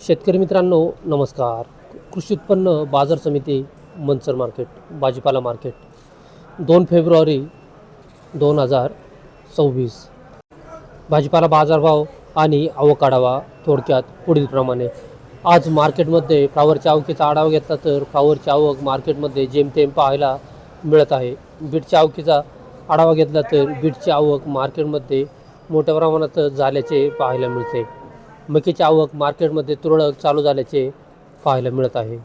शेतकरी मित्रांनो नमस्कार. कृषी उत्पन्न बाजार समिती मनसर मार्केट भाजीपाला मार्केट. दोन फेब्रुवारी दोन हजार सव्वीस. भाजीपाला बाजारभाव आणि आवक आढावा थोडक्यात पुढीलप्रमाणे. आज मार्केटमध्ये फ्लावरच्या आवकीचा आढावा घेतला तर फ्लावरची आवक मार्केटमध्ये जेमतेम पाहायला मिळत आहे. बीटच्या आवकीचा आढावा घेतला तर बीटची आवक मार्केटमध्ये मोठ्या प्रमाणात झाल्याचे पाहायला मिळते. मकीची आवक मार्केटमध्ये तुरळक चालू झाल्याचे पाहायला मिळत आहे.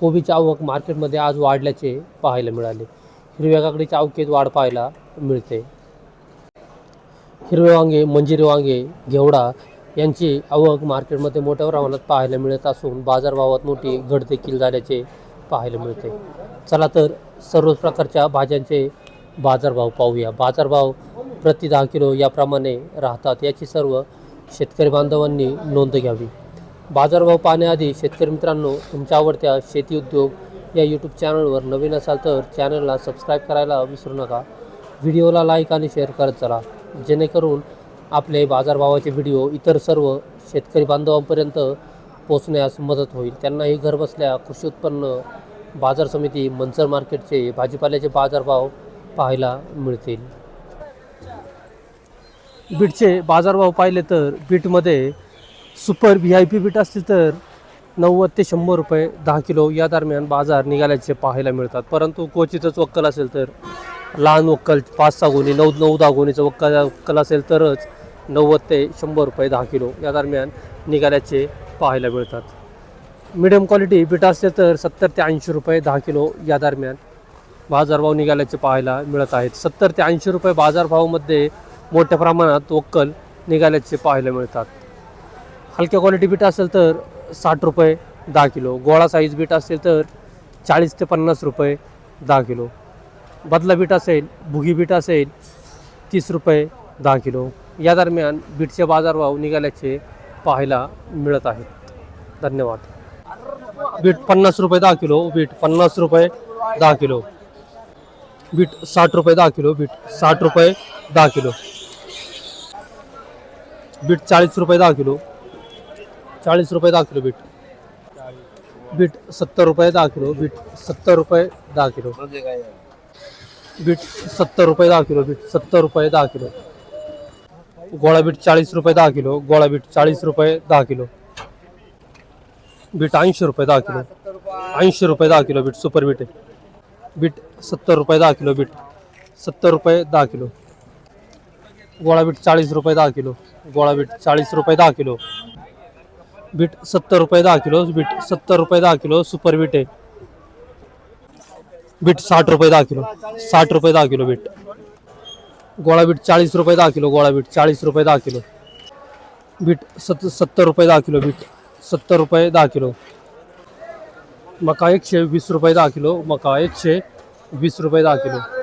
कोबीची आवक मार्केटमध्ये आज वाढल्याचे पाहायला मिळाले. हिरव्या काकडीच्या आवकेत वाढ पाहायला मिळते. हिरवे वांगे मंजिरी वांगे घेवडा यांची आवक मार्केटमध्ये मोठ्या प्रमाणात पाहायला मिळत असून बाजारभावात मोठी घट देखील झाल्याचे पाहायला मिळते. चला तर सर्वच प्रकारच्या भाज्यांचे बाजारभाव पाहूया. बाजारभाव प्रति दहा किलो याप्रमाणे राहतात. याची सर्व शेतकरी बांधवांनी नोंद घ्यावी. बाजारभाव पाहण्याआधी शेतकरी मित्रांनो तुमच्या आवडत्या शेती उद्योग या यूट्यूब चॅनलवर नवीन असाल तर चॅनलला सबस्क्राईब करायला विसरू नका. व्हिडिओला लाईक आणि शेअर करत चला. जेणेकरून आपले बाजारभावाचे व्हिडिओ इतर सर्व शेतकरी बांधवांपर्यंत पोचण्यास मदत होईल. त्यांनाही घरबसल्या कृषी उत्पन्न बाजार समिती मनसर मार्केटचे भाजीपाल्याचे बाजारभाव पाहायला मिळतील. बीटचे बाजारभाव पाहिले तर बीटमध्ये super V I P beet असतील तर नव्वद ते शंभर रुपये दहा किलो या दरम्यान बाजार निघाल्याचे पाहायला मिळतात. परंतु क्वचितच वक्कल असेल तर लहान वक्कल पाच सहा गुणी नऊ नऊ दहा गुणीचं वक्कल वक्कल असेल तरच नव्वद ते शंभर रुपये दहा किलो या दरम्यान निघाल्याचे पाहायला मिळतात. मिडियम क्वालिटी बीट असेल तर सत्तर ते ऐंशी रुपये दहा किलो या दरम्यान बाजारभाव निघाल्याचे पाहायला मिळत आहेत. सत्तर ते ऐंशी रुपये बाजारभावामध्ये मोठ्या प्रमाणात वक्कल निघाल्याचे पाहायला मिळतात. हलक्या क्वालिटी बीट असेल तर साठ रुपये दहा किलो. गोळा साईज बीट असेल तर चाळीस ते पन्नास रुपये दहा किलो. बदला बीट असेल भुगी बीट असेल तीस रुपये दहा किलो. या दरम्यान बीटचे बाजारभाव निघाल्याचे पाहायला मिळत आहेत. धन्यवाद. बीट पन्नास रुपये दहा किलो. बीट पन्नास रुपये दहा किलो. बीट साठ रुपये दहा किलो. बीट साठ रुपये दहा किलो. बीट चाळीस रुपये दहा किलो चाळीस रुपये दहा किलो बीट बीट सत्तर रुपये दहा किलो बीट सत्तर रुपये दहा किलो बीट सत्तर रुपये दहा किलो बीट सत्तर रुपये दहा किलो गोळा बीट चाळीस रुपये दहा किलो गोळा बीट चाळीस रुपये दहा किलो बीट ऐंशी रुपये दहा किलो ऐंशी रुपये दहा किलो बीट सुपर बीट आहे बीट सत्तर रुपये दहा किलो बीट सत्तर रुपये दहा किलो गोळा बीट चाळीस रुपये दहा किलो गोळा बीट चाळीस रुपये दहा किलो बीट सत्तर रुपये दहा किलो बीट सत्तर रुपये दहा किलो सुपर बीट आहे बीट साठ रुपये दहा किलो साठ रुपये दहा किलो बीट गोळा बीट चाळीस रुपये दहा किलो गोळा बीट चाळीस रुपये दहा किलो बीट सत सत्तर रुपये दहा किलो बीट सत्तर रुपये दहा किलो मका एकशे वीस रुपये दहा किलो मका एकशे वीस रुपये दहा किलो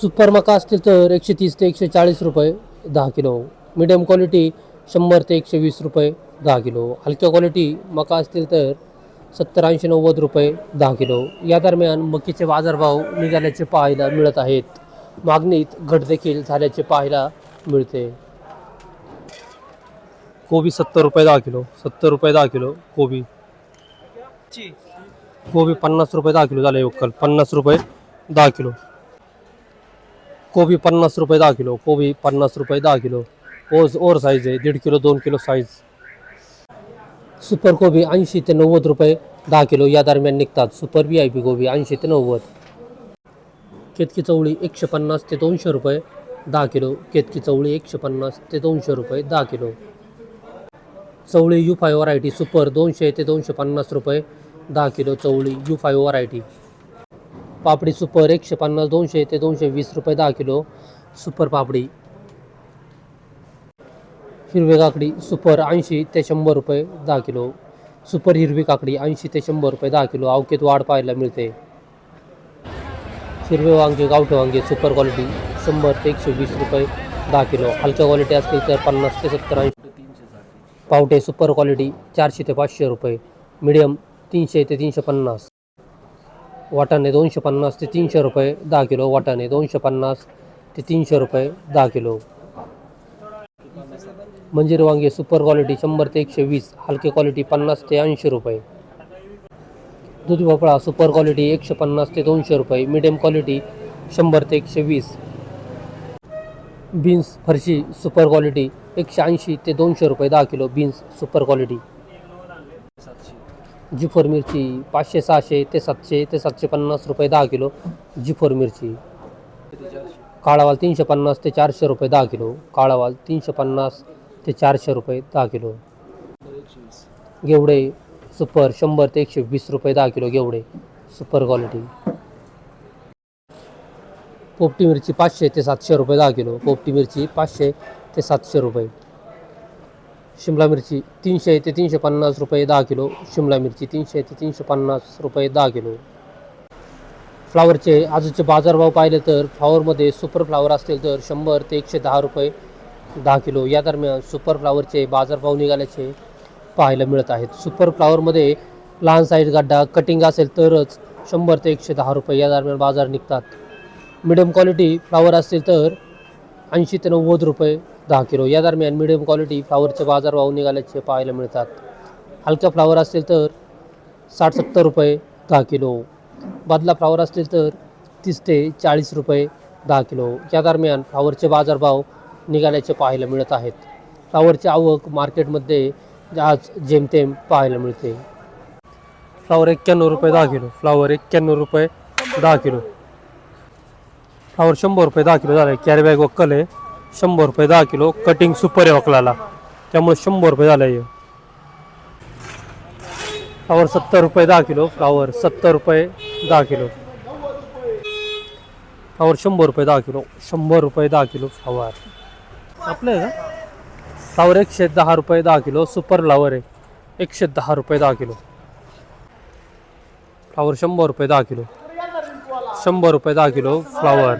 सुपर मका असतील तर एकशे तीस ते एकशे चाळीस रुपये दहा किलो. मिडियम क्वालिटी शंभर ते एकशे वीस रुपये दहा किलो. हलक्या क्वालिटी मका असतील तर सत्तर ऐंशी नव्वद रुपये दहा किलो. या दरम्यान मकीचे बाजारभाव निघाल्याचे पाहायला मिळत आहेत. मागणीत घट देखील झाल्याचे पाहायला मिळते. कोबी सत्तर रुपये दहा किलो. सत्तर रुपये दहा किलो कोबी. कोबी पन्नास रुपये दहा किलो झाले वक्कल पन्नास रुपये दहा किलो. कोबी पन्नास रुपये दहा किलो कोबी पन्नास रुपये दहा किलो. ओज ओर साईज आहे दीड किलो दोन किलो साईज सुपर कोबी ऐंशी ते नव्वद रुपये दहा किलो या दरम्यान निघतात. सुपर व्ही आय पी कोबी ऐंशी ते नव्वद. केतकी चवळी एकशे पन्नास ते दोनशे रुपये दहा किलो. केतकी चवळी एकशे पन्नास ते दोनशे रुपये दहा किलो. चवळी यू फाय व्हरायटी सुपर दोनशे ते दोनशे पन्नास रुपये दहा किलो चवळी यू फाय व्हरायटी पापडी सुपर एकशे पन्नास दोनशे ते दोनशे वीस रुपये दहा किलो सुपर पापडी. हिरवी काकडी सुपर ऐंशी ते शंभर रुपये दहा किलो. सुपर हिरवी काकडी ऐंशी ते शंभर रुपये दहा किलो. अवकेत वाढ पाहायला मिळते. हिरवे वांगे गावठे वांगे सुपर क्वालिटी शंभर ते एकशे वीस रुपये दहा किलो. हलक्या क्वालिटी असतील तर पन्नास ते सत्तर ऐंशी. पावटे सुपर क्वालिटी चारशे ते पाचशे रुपये. मिडियम तीनशे ते तीनशे पन्नास. वाटाणे दोनशे पन्नास ते तीनशे रुपये दहा किलो वाटाणे दोनशे पन्नास ते तीनशे रुपये दहा किलो. मंजिर वांगे सुपर क्वालिटी शंभर ते एकशे वीस हलके क्वालिटी पन्नास ते ऐंशी रुपये. दूध भोपळा सुपर क्वालिटी एकशे पन्नास ते दोनशे रुपये मिडियम क्वालिटी शंभर ते एकशे वीस. बीन्स फरशी सुपर क्वालिटी एकशे ऐंशी ते दोनशे रुपये दहा kilo beans super quality G four मिरची पाचशे सहाशे ते सातशे ते सातशे पन्नास रुपये दहा किलो जी फोर मिरची. काळावाल तीनशे पन्नास ते चारशे रुपये दहा किलो. काळावाल तीनशे पन्नास ते चारशे रुपये दहा किलो. गेवडे सुपर शंभर ते एकशे वीस रुपये दहा किलो गेवडे. Super quality. पोपटी मिरची पाचशे ते सातशे रुपये दहा किलो. पोपटी मिरची पाचशे ते सातशे रुपये. शिमला मिरची तीनशे ते तीनशे पन्नास रुपये दहा किलो. शिमला मिरची तीनशे ते तीनशे पन्नास रुपये दहा किलो. फ्लावरचे आजचे बाजारभाव पाहिले तर फ्लावरमध्ये सुपर फ्लावर असतील तर शंभर ते एकशे दहा रुपये दहा किलो. या दरम्यान सुपर फ्लावरचे बाजारभाव निघाल्याचे पाहायला मिळत आहेत. सुपर फ्लावरमध्ये लहान साईज गड्डा कटिंग असेल तरच शंभर ते एकशे दहा रुपये या दरम्यान बाजार निघतात. मिडियम क्वालिटी फ्लावर असतील तर ऐंशी ते नव्वद रुपये दहा किलो. या दरम्यान मिडियम क्वालिटी फ्लावरचे बाजारभाव निघाल्याचे पाहायला मिळतात. हलक्या फ्लावर असतील तर साठ सत्तर रुपये दहा किलो. बदला फ्लावर असतील तर तीस ते चाळीस रुपये दहा किलो. या दरम्यान फ्लावरचे बाजारभाव निघाल्याचे पाहायला मिळत आहेत. फ्लावरची आवक मार्केटमध्ये आज जेमतेम पाहायला मिळते. फ्लावर एक्क्याण्णव रुपये दहा किलो. फ्लावर एक्क्याण्णव रुपये दहा किलो. फ्लावर शंभर रुपये दहा किलो झालं. आहे कॅरी बॅग वक्कल आहे. शंभर रुपये दहा किलो कटिंग सुपर आहे वकलाला. त्यामुळे शंभर रुपये झालं आहे फ्लावर सत्तर रुपये दहा किलो फ्लावर सत्तर रुपये दहा किलो. फ्लावर शंभर रुपये दहा किलो शंभर रुपये दहा किलो फ्लावर आपलं आहे का? फ्लावर एकशे दहा रुपये दहा किलो सुपर फ्लावर आहे. एकशे दहा रुपये दहा किलो. फ्लावर शंभर रुपये दहा किलो. शंभर रुपये दहा किलो फ्लावर